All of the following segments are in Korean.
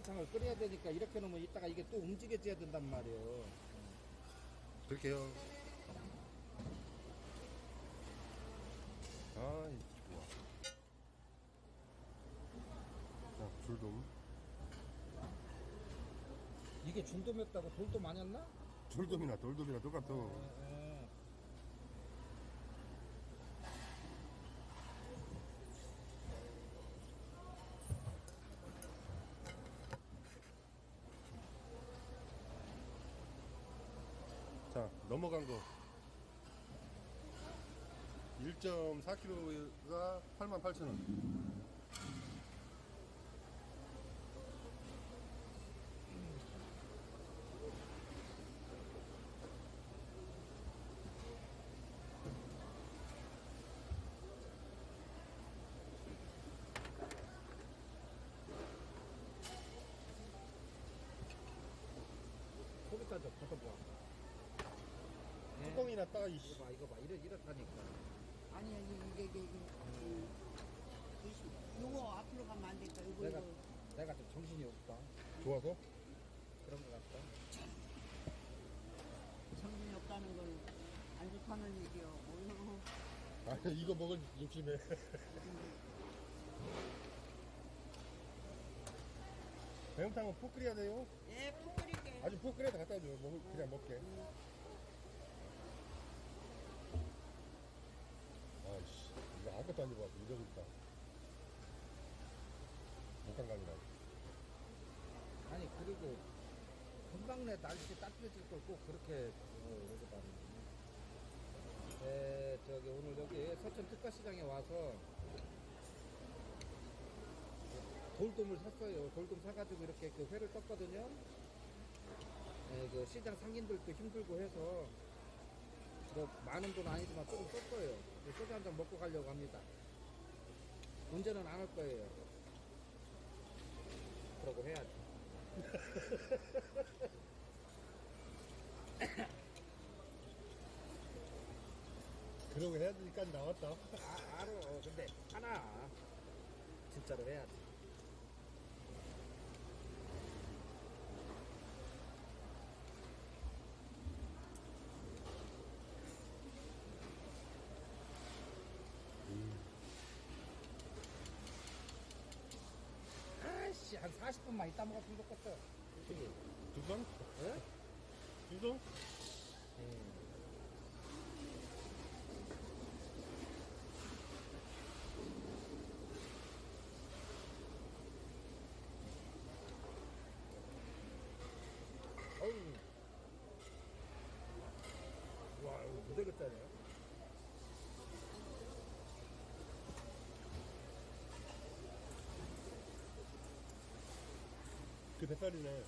매운탕을 끓여야 되니까 이렇게 놓으면 이따가 이게 또 움직여져야 된단 말이에요. 그렇게요. 아이, 좋아. 자, 줄돔. 이게 중돔이었다고 돌돔 아니었나? 줄돔이나 돌돔이나 똑같아. 자, 넘어간 거. 1.4kg가 88,000원. 소리다 좀 벗어 봐. 예. 뚜껑이나 따, 이씨. 이거 봐, 이거 봐. 이렇, 이렇다니까. 아니 아니 이게 이게 이게 음, 조심. 요거 앞으로 가면 안 될까? 요거 내가, 이거 내가 좀 정신이 없다. 좋아서? 그런 것 같다. 정신이 없다는 걸 안 좋다는 얘기요. 뭐 아니, 이거 먹을 욕심에. 매운탕은 푹 끓여야 돼요. 예, 푹 끓일게. 아주 푹 끓여서 갖다 줘. 먹을, 그냥 먹게. 아이씨, 이거 아무것도 안 입어갖고 잊어버렸다. 목감각이라. 아니, 그리고 금방 내 날씨 따뜻해질 걸 꼭 그렇게, 어, 여기 봤네. 네, 저기 오늘 여기 서천 특가시장에 와서 돌돔을 샀어요. 돌돔 사가지고 이렇게 그 회를 떴거든요. 네, 그 시장 상인들도 힘들고 해서 뭐 많은 돈 아니지만 조금 썼어요. 소주 한 잔 먹고 가려고 합니다. 운전은 안 할 거예요. 그러고 해야지. 그러고 해야 되니까 나왔다. 아, 알어. 근데 하나 진짜로 해야지. 아 씨 한 40분만 있다 먹었으면 좋겠어. 솔직히. 두 번? 예? 두 번? 예. 어우. 와, 이거 못 되겠다네. 그 뱃살이네.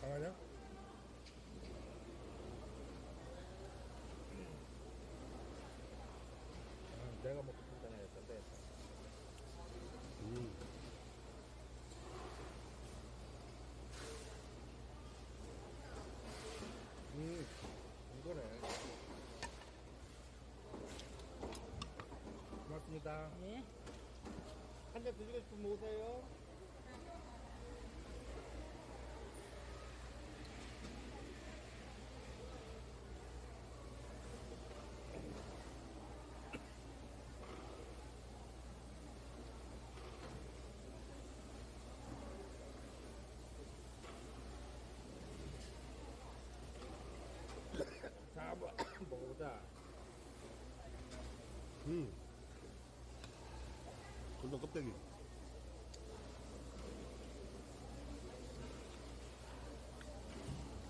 강하냐? 아, 내가 먹고 판단해야겠는데. 음. 음, 이거네. 고맙습니다. 예. 한잔 드시고 싶으면 오세요. 자, 한번 먹어보자. 음. 골반 껍데기.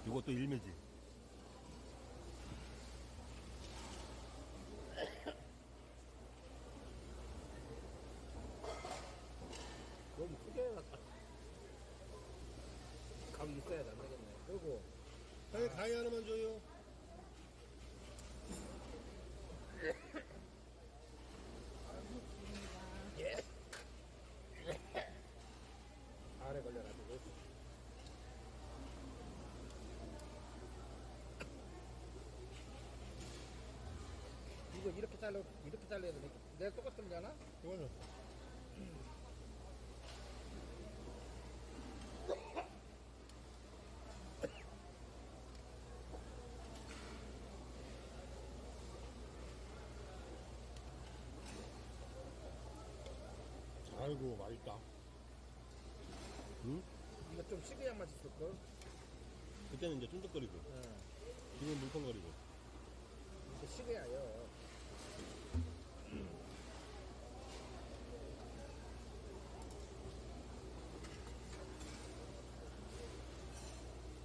이것도 일매지. 너무 크게 해놨다. 감 있어야 안 되겠네. 그리고, 형님 가위 하나만 줘요. 이거 이렇게 잘라 이렇게 잘라야 되니까 내가 똑같으려나? 이거는 아이고 맛있다. 응? 이거 좀 식어야 맛있을 걸. 그때는 이제 쫀득거리고 지금 물컹거리고. 이거 식어야요.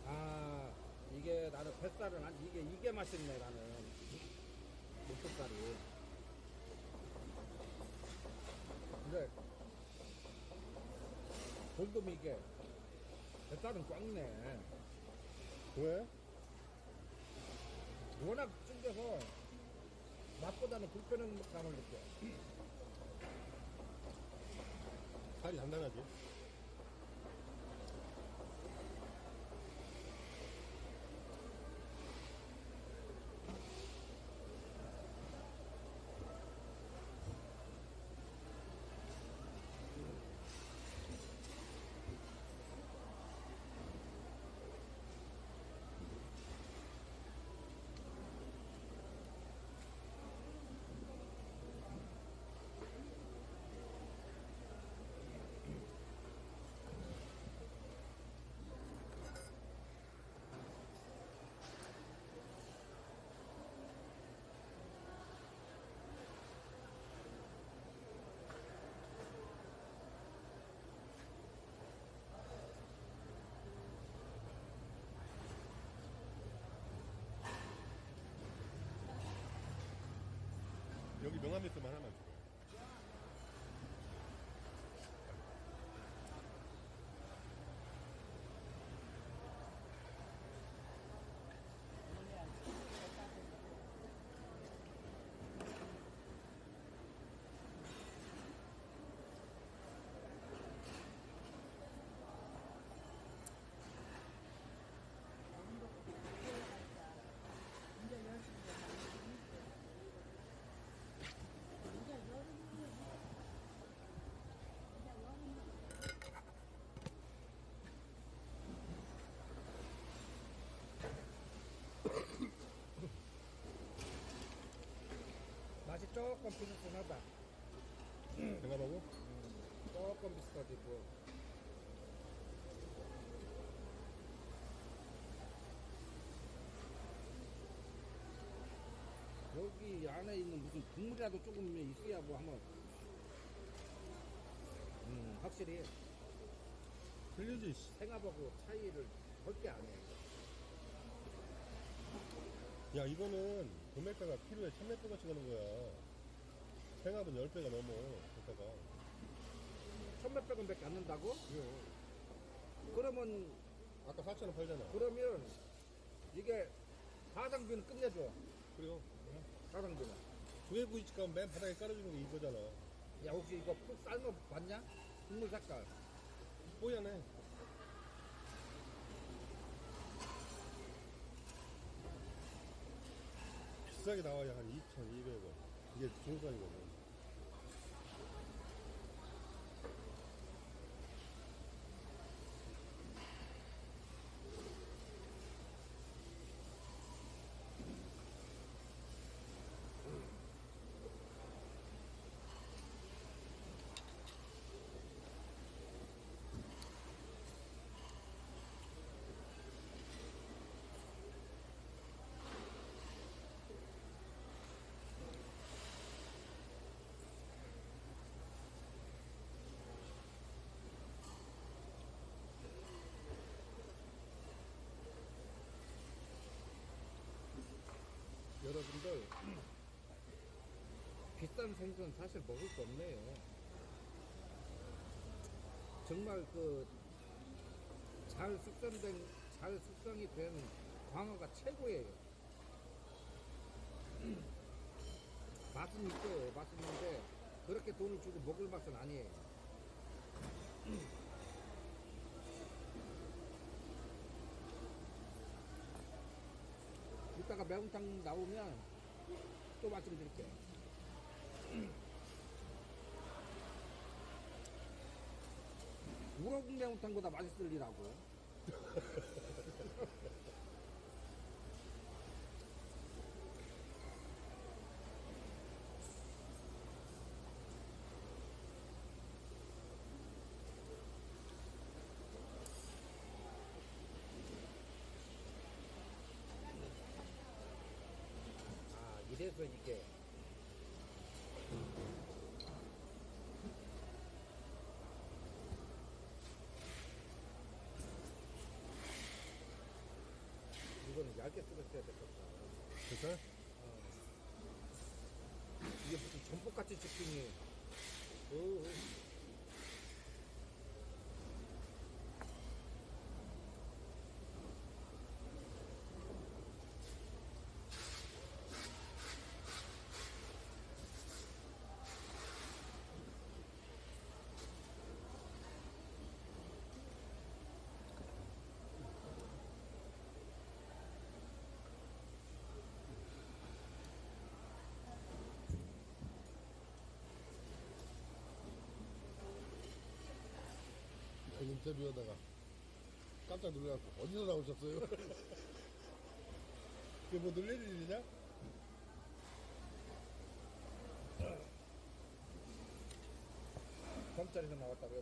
아 이게 나는 뱃살은 안 이게 이게 맛있네 나는 목살이. 근데 돌돔이 이게 뱃살은 꽉네. 왜? 워낙 찡겨서 맛보다는 불편한 감을 느껴. 살이 단단하지? 여기 명 조금 비슷하다. 명함하고? 조금 비슷하지고. 여기 안에 있는 무슨 국물이라도 조금 있어야 뭐 한번. 음, 확실히 틀리지. 씨. 생합하고 차이를 절대 안 해. 야 이거는 금액가가 키로에 1000m가씩 하는 거야. 생합은 10배가 넘어. 그러다가. 천몇백 원밖에 안 는다고? 그러면 아까 4,000원 팔잖아. 그러면 이게 가성비는 끝내줘. 그래요. 가성비는. 조개구이집 가면 맨 바닥에 깔아주는 게 이거잖아. 야 혹시 이거 푹 삶아 봤냐? 국물 색깔. 뽀얀해. 비싸게 나와야 한 2,200원. 이게 중산이거든. 여러분들 비싼 생선 사실 먹을 수 없네요. 정말 그 잘 숙성된 잘 숙성이 된 광어가 최고예요. 맛은 있어요. 맛은 있는데 그렇게 돈을 주고 먹을 맛은 아니에요. 이따가 매운탕 나오면 또또 말씀드릴게요. 우럭 매운탕보다 맛있으리라고. 아, 이래서 이게. 이거는 얇게 썰었어야 됐겠다. 그쵸? 이게 무슨 전복같이 치킨이. 오, 인터뷰하다가 깜짝 놀라갖고 어디서 나오셨어요? 이게 뭐 놀랄 일이냐? 검찰에서 나왔다고 해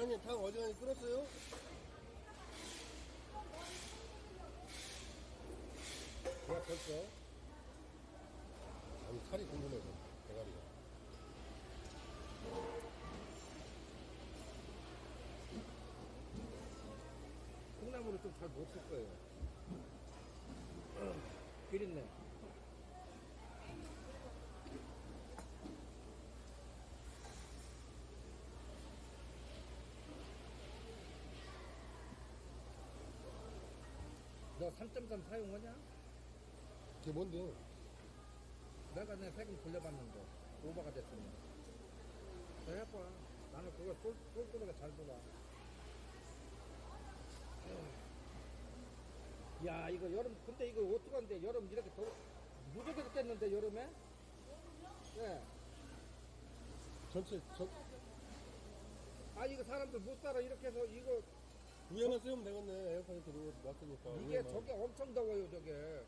사장님 탕 어지간히 끓었어요? 야, 벌써. 아니 살이 궁금해서 대가리가 콩나물을 좀 잘 못 쓸 거예요. 비린내. 너 3.3 사용하냐? 그게 뭔데? 내가 내 세금 돌려봤는데 오버가 됐으면 너 해봐 나는 그거 똘, 똘똘하게 잘 돌아 야 이거 여름 근데 이거 어떡한데 여름 이렇게 더 무지하게 덥겠는데 여름에? 예. 전체 전 아 이거 사람들 못 살아 이렇게 해서 이거 위에만 쓰면 되겠네. 에어컨이 들어오고 놨으니까. 이게 위에만. 저게 엄청 더워요 저게.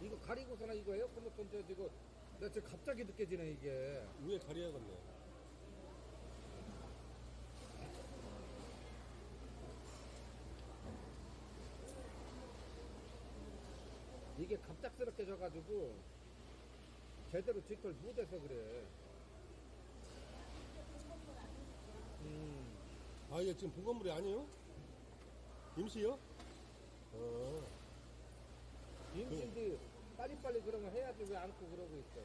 이거 가리고서나 이거 에어컨 놓던데 이거 내가 지금 갑자기 느껴지네 이게. 위에 가려야겠네. 이게 갑작스럽게 져가지고 제대로 뒷걸 못해서 그래. 아 이게 지금 보건물이 아니에요? 임시요? 어 임신도 빨리빨리 그런 거 해야지 왜 안고 그러고 있어.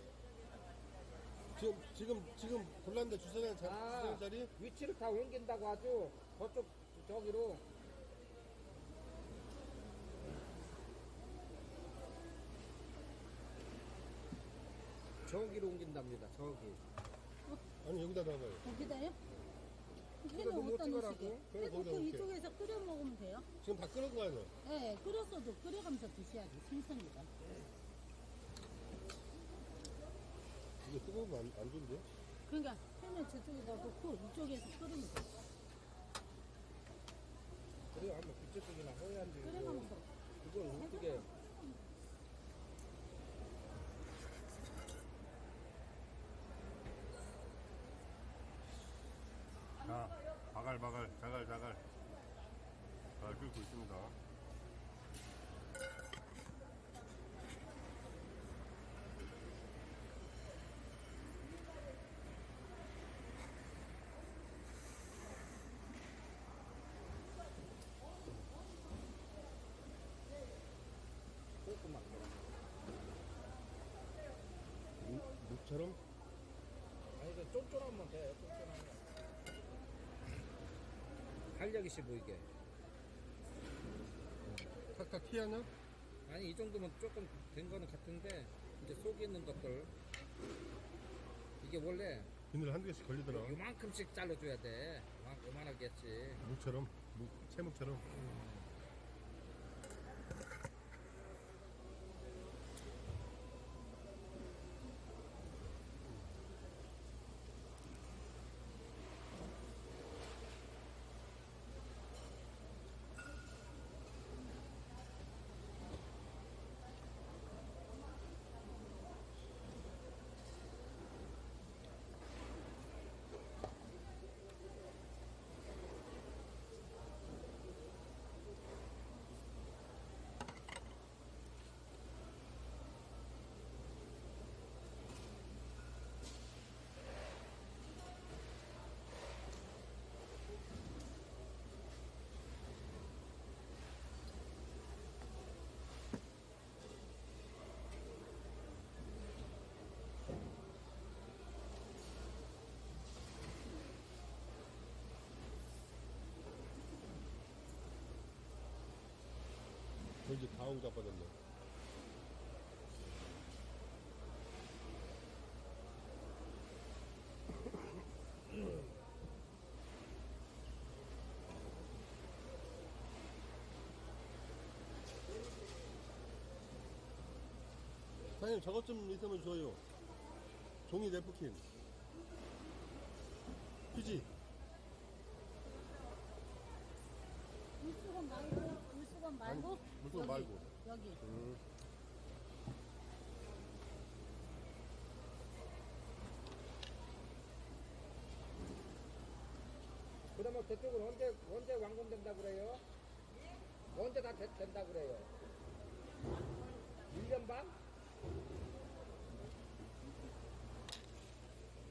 지금 지금 지금 불난데 주차장 자, 아. 주차장 자리 위치를 다 옮긴다고 하죠. 저쪽 저기로. 저기로 옮긴답니다. 저기. 아니 여기다 놔봐요 거기다요? 회는? 놓으시게? 그래, 회 놓을게. 이쪽에서 끓여 먹으면 돼요. 지금 다 끓은 거 아니야? 네, 끓였어도 끓여가면서 드셔야지 생선이가. 이게 뜨거우면 안, 안 좋은데? 그러니까 회는 저쪽에다 놓고 이쪽에서 끓이면 돼. 그래 한번 그쪽이나 허야한지. 끓여가면서. 이걸 어떻게? 바글바글 자갈자갈 잘 끓고 있습니다 음? 묵, 묵처럼? 아니, 그 쫄쫄하면 돼. 쫀쫀하면 활력 있이 보이게 탁탁 튀하냐? 아니 이 정도면 조금 된 거는 같은데 이제 속에 있는 것들 이게 원래 비늘 한두 개씩 걸리더라. 요만큼씩 잘라줘야 돼 요만- 요만하게 했지 묵처럼, 묵, 채묵처럼. 이제 다운 자빠졌네. 사장님 저것 좀 있으면 줘요. 종이 냅킨 휴지. 물수건 말고 물수건 말고 아니, 물수건 여기, 말고. 여기 음. 그러면 그쪽은 언제 언제 완공된다 그래요? 언제 다 되- 된다 그래요? 1년 반?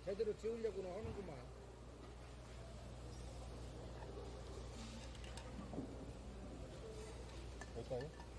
제대로 지으려고는 하는구만. 될까요?